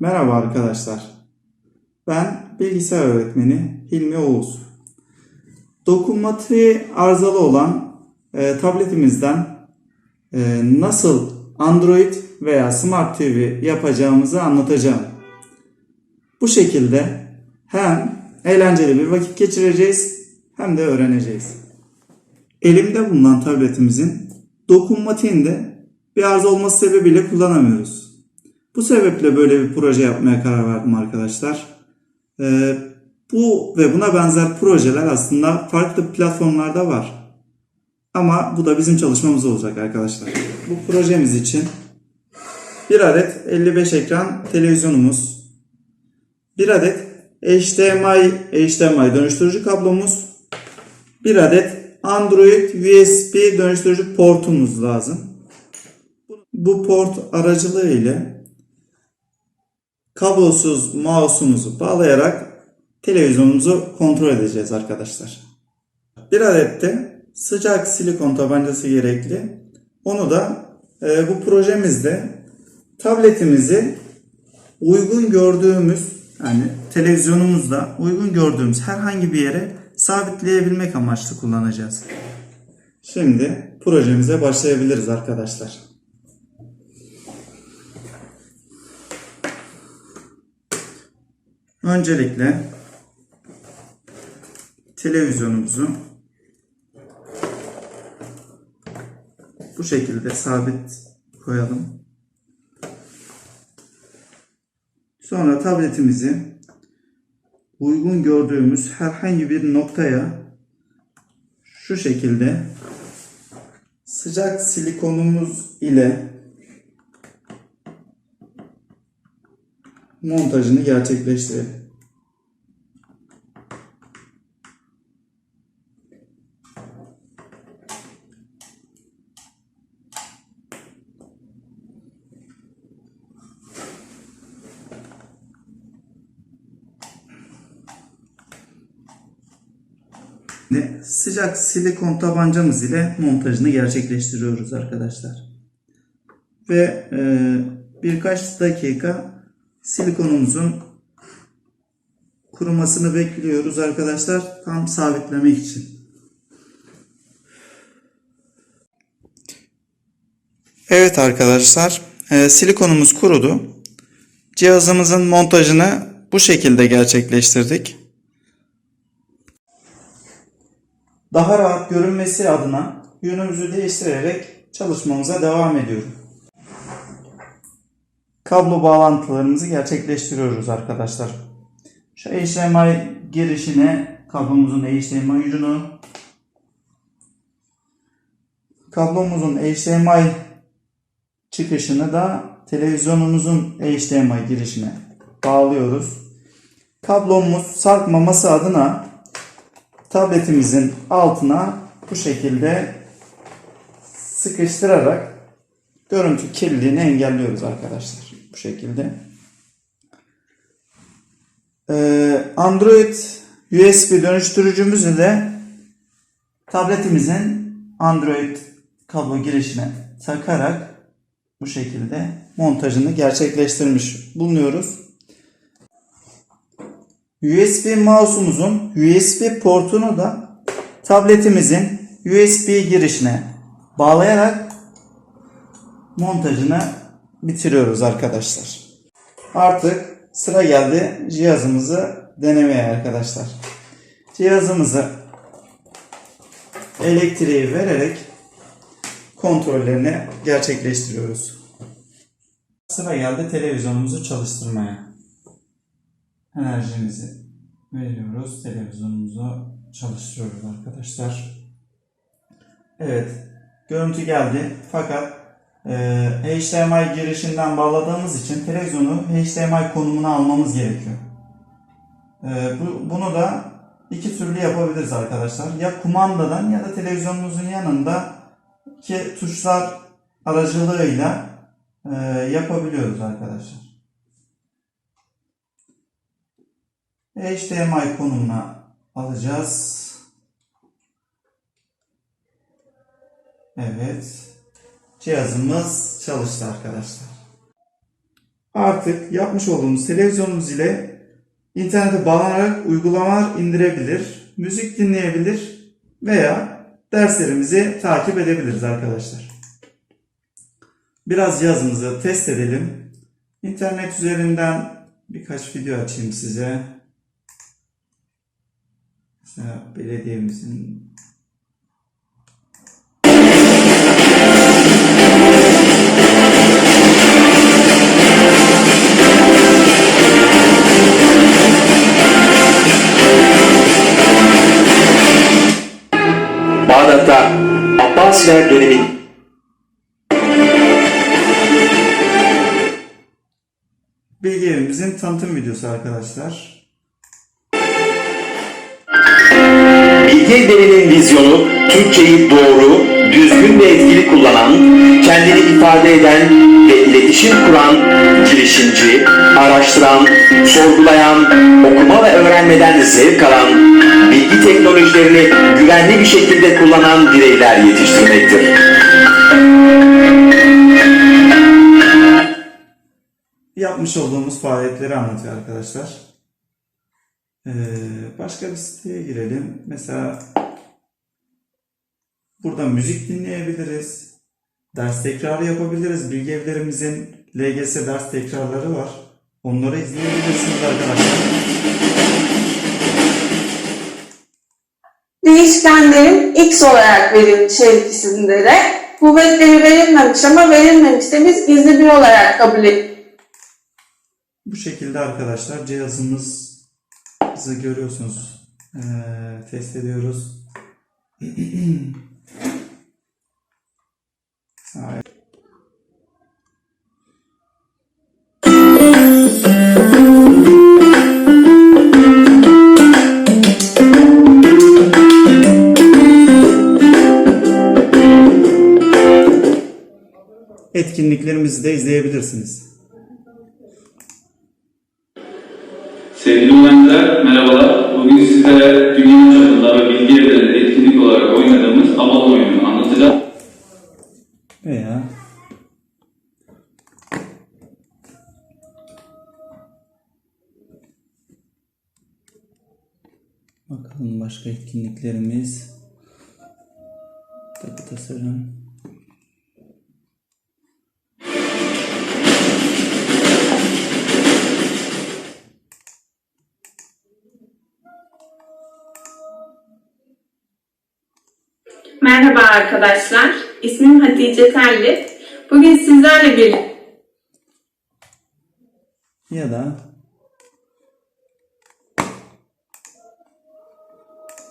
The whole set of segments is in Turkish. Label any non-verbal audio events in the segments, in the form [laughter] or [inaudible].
Merhaba arkadaşlar. Ben bilgisayar öğretmeni Hilmi Oğuz. Dokunmatiği arızalı olan e, tabletimizden e, nasıl Android veya Smart TV yapacağımızı anlatacağım. Bu şekilde hem eğlenceli bir vakit geçireceğiz hem de öğreneceğiz. Elimde bulunan tabletimizin dokunmatiğinde bir arıza olması sebebiyle kullanamıyoruz. Bu sebeple böyle bir proje yapmaya karar verdim arkadaşlar. Ee, bu ve buna benzer projeler aslında farklı platformlarda var. Ama bu da bizim çalışmamız olacak arkadaşlar. Bu projemiz için bir adet 55 ekran televizyonumuz, bir adet HDMI, HDMI dönüştürücü kablomuz, bir adet Android USB dönüştürücü portumuz lazım. Bu port aracılığı ile kablosuz mouse'umuzu bağlayarak televizyonumuzu kontrol edeceğiz arkadaşlar. Bir adet de sıcak silikon tabancası gerekli. Onu da e, bu projemizde tabletimizi uygun gördüğümüz yani televizyonumuzda uygun gördüğümüz herhangi bir yere sabitleyebilmek amaçlı kullanacağız. Şimdi projemize başlayabiliriz arkadaşlar. Öncelikle televizyonumuzu bu şekilde sabit koyalım. Sonra tabletimizi uygun gördüğümüz herhangi bir noktaya şu şekilde sıcak silikonumuz ile montajını gerçekleştirelim. Şimdi sıcak silikon tabancamız ile montajını gerçekleştiriyoruz arkadaşlar. Ve e, birkaç dakika silikonumuzun kurumasını bekliyoruz arkadaşlar tam sabitlemek için. Evet arkadaşlar e, silikonumuz kurudu. Cihazımızın montajını bu şekilde gerçekleştirdik. Daha rahat görünmesi adına yönümüzü değiştirerek çalışmamıza devam ediyorum. Kablo bağlantılarımızı gerçekleştiriyoruz arkadaşlar. Şu HDMI girişine kablomuzun HDMI ucunu kablomuzun HDMI çıkışını da televizyonumuzun HDMI girişine bağlıyoruz. Kablomuz sarkmaması adına tabletimizin altına bu şekilde sıkıştırarak görüntü kirliliğini engelliyoruz arkadaşlar. Bu şekilde. Ee, Android USB dönüştürücümüzü de tabletimizin Android kablo girişine takarak bu şekilde montajını gerçekleştirmiş bulunuyoruz. USB mouse'umuzun USB portunu da tabletimizin USB girişine bağlayarak montajını bitiriyoruz arkadaşlar. Artık sıra geldi cihazımızı denemeye arkadaşlar. Cihazımızı elektriği vererek kontrollerini gerçekleştiriyoruz. Sıra geldi televizyonumuzu çalıştırmaya enerjimizi veriyoruz. Televizyonumuzu çalıştırıyoruz arkadaşlar. Evet. Görüntü geldi. Fakat e, HDMI girişinden bağladığımız için televizyonu HDMI konumuna almamız gerekiyor. E, bu, bunu da iki türlü yapabiliriz arkadaşlar. Ya kumandadan ya da televizyonumuzun yanında ki tuşlar aracılığıyla e, yapabiliyoruz arkadaşlar. HDMI konumuna alacağız. Evet. Cihazımız çalıştı arkadaşlar. artık yapmış olduğumuz televizyonumuz ile internete bağlanarak uygulamalar indirebilir, müzik dinleyebilir veya derslerimizi takip edebiliriz arkadaşlar. Biraz yazımızı test edelim. İnternet üzerinden birkaç video açayım size. Mesela belediyemizin Bağdat'ta Abbasiler dönemi bilgi evimizin tanıtım videosu arkadaşlar. Bilgi Evleri'nin vizyonu Türkçeyi doğru, düzgün ve etkili kullanan, kendini ifade eden ve iletişim kuran, girişimci, araştıran, sorgulayan, okuma ve öğrenmeden zevk alan, bilgi teknolojilerini güvenli bir şekilde kullanan bireyler yetiştirmektir. Yapmış olduğumuz faaliyetleri anlatıyor arkadaşlar. Ee, başka bir siteye girelim. Mesela burada müzik dinleyebiliriz. Ders tekrarı yapabiliriz. Bilgi evlerimizin LGS ders tekrarları var. Onları izleyebilirsiniz arkadaşlar. Değişkenlerin x olarak verilmiş her ikisinde de kuvvetleri verilmemiş ama verilmemiş de biz gizli bir olarak kabul ediyoruz. Bu şekilde arkadaşlar cihazımızı görüyorsunuz. Ee, test ediyoruz. [clears throat] Sağ- Etkinliklerimizi de izleyebilirsiniz. Sevgili öğrenciler, merhabalar. Bugün sizlere dünya çapında ve bilgi evlerinde etkinlik olarak oynadığımız Amal oyununu anlatacağım. Veya Bakalım başka etkinliklerimiz. Takı tasarım. Merhaba arkadaşlar, ismim Hatice Telli. Bugün sizlerle birlikte Ya da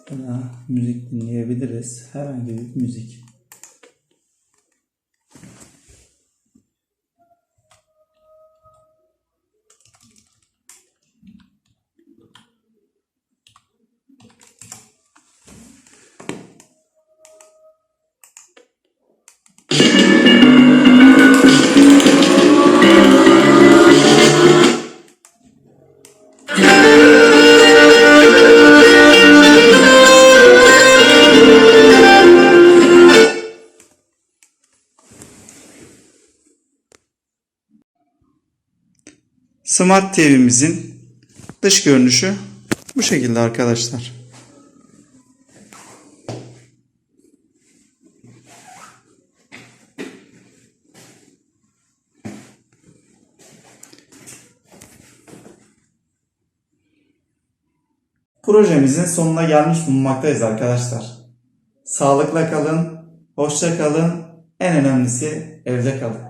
da müzik dinleyebiliriz. Herhangi bir müzik. Smart TV'mizin dış görünüşü bu şekilde arkadaşlar. Projemizin sonuna gelmiş bulunmaktayız arkadaşlar. Sağlıkla kalın, hoşça kalın, en önemlisi evde kalın.